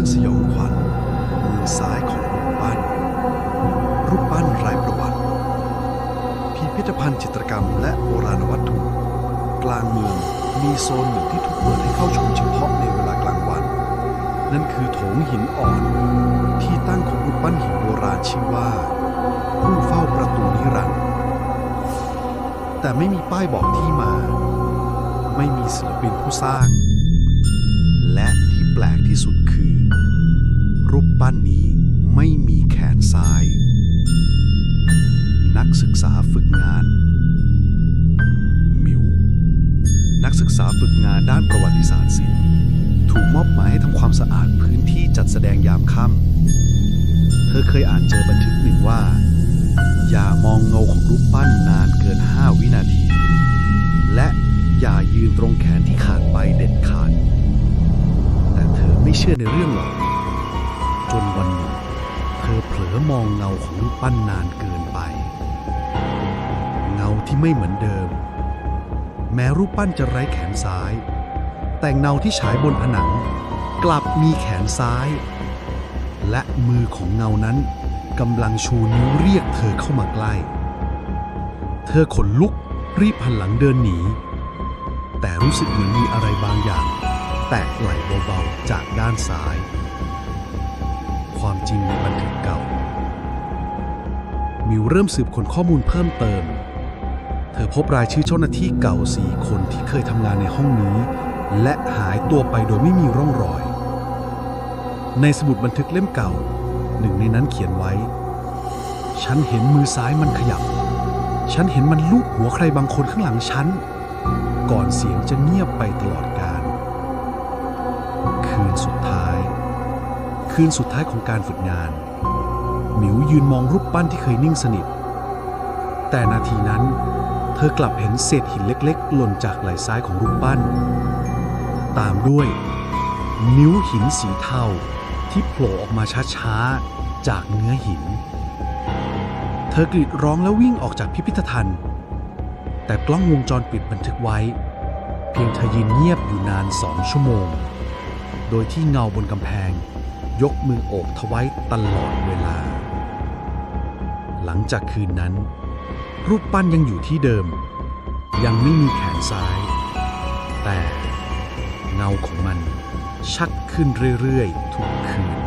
รื่องสยองขวัญมือซ้ายของรูปปั้น รูปปั้นไร้ประวัติ พิพิธภัณฑ์จิตรกรรมและโบราณวัตถุ กลางเมืองมีโซนหนึ่งที่ถูกเปิดให้เข้าชมเฉพาะในเวลากลางวัน นั่นคือโถงหินอ่อน ที่ตั้งของรูปปั้นหินโบราณชื่อว่า ผู้เฝ้าประตูนิรันดร์แต่ไม่มีป้ายบอกที่มา ไม่มีศิลปินผู้สร้าง และที่แปลกที่สุดคือ ปั้นนี้ไม่มีแขนซ้าย นักศึกษาฝึกงาน มิว นักศึกษาฝึกงานด้านประวัติศาสตร์ศิลป์ถูกมอบหมายให้ทำความสะอาดพื้นที่จัดแสดงยามค่ำ เธอเคยอ่านเจอบันทึกหนึ่งว่า อย่ามองเงาของรูปปั้นนานเกิน 5 วินาที และอย่ายืนตรงแขนที่ขาดไปเด็ดขาด แต่เธอไม่เชื่อในเรื่องหรอก อเผลอมองเงาของรูปปั้นนานเกินไป เงาที่ไม่เหมือนเดิม แม้รูปปั้นจะไร้แขนซ้าย แต่เงาที่ฉายบนผนัง กลับมีแขนซ้าย และมือของเงานั้นกำลังชูนิ้วเรียกเธอเข้ามาใกล้ เธอขนลุกรีบหันหลังเดินหนี แต่รู้สึกเหมือนมีอะไรบางอย่าง แตะไหลเบาๆจากด้านซ้าย มิวเริ่มสืบค้นข้อมูลเพิ่มเติม เธอพบรายชื่อเจ้าหน้าที่เก่าสี่คนที่เคยทำงานในห้องนี้ และหายตัวไปโดยไม่มีร่องรอย ในสมุดบันทึกเล่มเก่า หนึ่งในนั้นเขียนไว้ ฉันเห็นมือซ้ายมันขยับ ฉันเห็นมันลูบหัวใครบางคนข้างหลังฉัน ก่อนเสียงจะเงียบไปตลอดกาลคืนสุดท้าย คืนสุดท้ายของการฝึกงาน หมิวยืนมองรูปปั้นที่เคยนิ่งสนิท แต่นาทีนั้น เธอกลับเห็นเศษหินเล็กๆ หล่นจากไหล่ซ้ายของรูปปั้น ตามด้วย นิ้วหินสีเทาที่โผล่ออกมาช้าๆ จากเนื้อหิน เธอกรีดร้องแล้ววิ่งออกจากพิพิธภัณฑ์ แต่กล้องวงจรปิดบันทึกไว้ เพียงเธอยืนเงียบอยู่นานสองชั่วโมง โดยที่เงาบนกำแพง ยกมือโอบทไว้ตลอดเวลา ลังจากคืนนั้น รูปปั้นยังอยู่ที่เดิม ยังไม่มีแขนซ้าย แต่เงาของมันชัดขึ้นเรื่อยๆ ทุกคืน